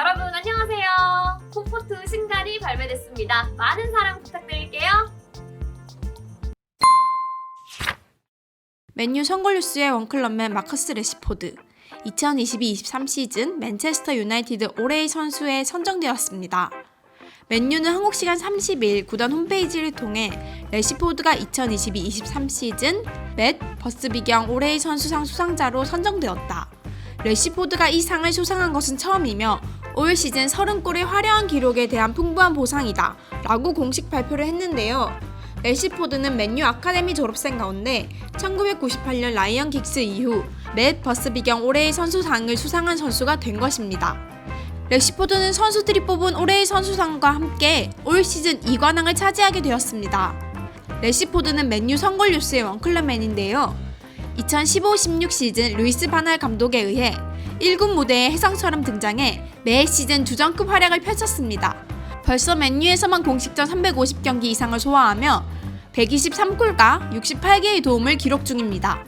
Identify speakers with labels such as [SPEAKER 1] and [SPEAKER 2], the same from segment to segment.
[SPEAKER 1] 여러분 안녕하세요. 콤포트 신갈이 발매됐습니다. 많은 사랑 부탁드릴게요.
[SPEAKER 2] 맨유 선골뉴스의 원클럽맨 마커스 레시포드 2022-23 시즌 맨체스터 유나이티드 올해의 선수에 선정되었습니다. 맨유는 한국 시간 30일 구단 홈페이지를 통해 레시포드가 2022-23 시즌 맷 버스비경 올해의 선수상 수상자로 선정되었다. 레시포드가 이 상을 수상한 것은 처음이며 올 시즌 30골의 화려한 기록에 대한 풍부한 보상이다 라고 공식 발표를 했는데요. 레시포드는 맨유 아카데미 졸업생 가운데 1998년 라이언 긱스 이후 맷 버스 비경 올해의 선수상을 수상한 선수가 된 것입니다. 레시포드는 선수들이 뽑은 올해의 선수상과 함께 올 시즌 2관왕을 차지하게 되었습니다. 레시포드는 맨유 선골 뉴스의 원클럽맨인데요. 2015-16 시즌 루이스 바날 감독에 의해 1군 무대에 혜성처럼 등장해 매 시즌 주전급 활약을 펼쳤습니다. 벌써 맨유에서만 공식전 350경기 이상을 소화하며 123골과 68개의 도움을 기록 중입니다.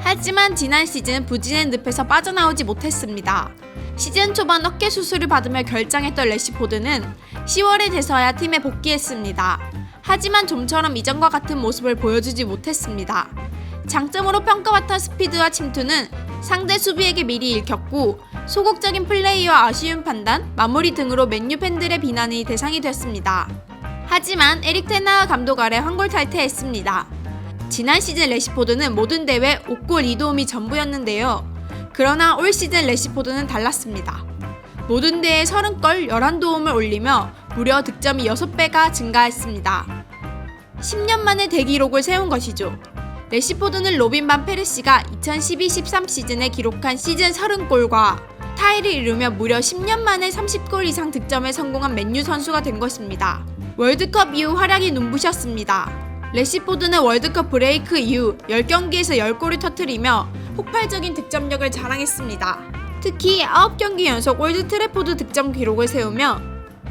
[SPEAKER 2] 하지만 지난 시즌 부진의 늪에서 빠져나오지 못했습니다. 시즌 초반 어깨 수술을 받으며 결장했던 레시포드는 10월에 돼서야 팀에 복귀했습니다. 하지만 좀처럼 이전과 같은 모습을 보여주지 못했습니다. 장점으로 평가받던 스피드와 침투는 상대 수비에게 미리 읽혔고 소극적인 플레이와 아쉬운 판단, 마무리 등으로 맨유 팬들의 비난이 대상이 됐습니다. 하지만 에릭 테나 감독 아래 황골 탈퇴했습니다. 지난 시즌 레시포드는 모든 대회 5골 2도움이 전부였는데요. 그러나 올 시즌 레시포드는 달랐습니다. 모든 대회 30골 11도움을 올리며 무려 득점이 6배가 증가했습니다. 10년 만에 대기록을 세운 것이죠. 레시포드는 로빈 반 페르시가 2012-13 시즌에 기록한 시즌 30골과 타이를 이루며 무려 10년 만에 30골 이상 득점에 성공한 맨유 선수가 된 것입니다. 월드컵 이후 활약이 눈부셨습니다. 레시포드는 월드컵 브레이크 이후 10경기에서 10골을 터뜨리며 폭발적인 득점력을 자랑했습니다. 특히 9경기 연속 월드 트래포드 득점 기록을 세우며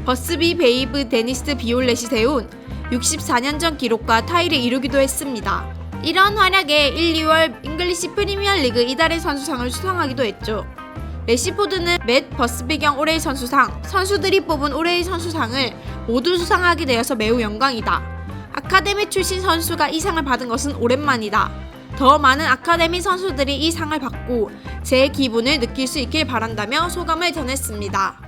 [SPEAKER 2] 버스비 베이브 데니스 비올렛이 세운 64년 전 기록과 타이를 이루기도 했습니다. 이런 활약에 1, 2월 잉글리시 프리미어리그 이달의 선수상을 수상하기도 했죠. 레시포드는 맷 버스비 경 올해의 선수상, 선수들이 뽑은 올해의 선수상을 모두 수상하게 되어서 매우 영광이다. 아카데미 출신 선수가 이 상을 받은 것은 오랜만이다. 더 많은 아카데미 선수들이 이 상을 받고 제 기분을 느낄 수 있길 바란다며 소감을 전했습니다.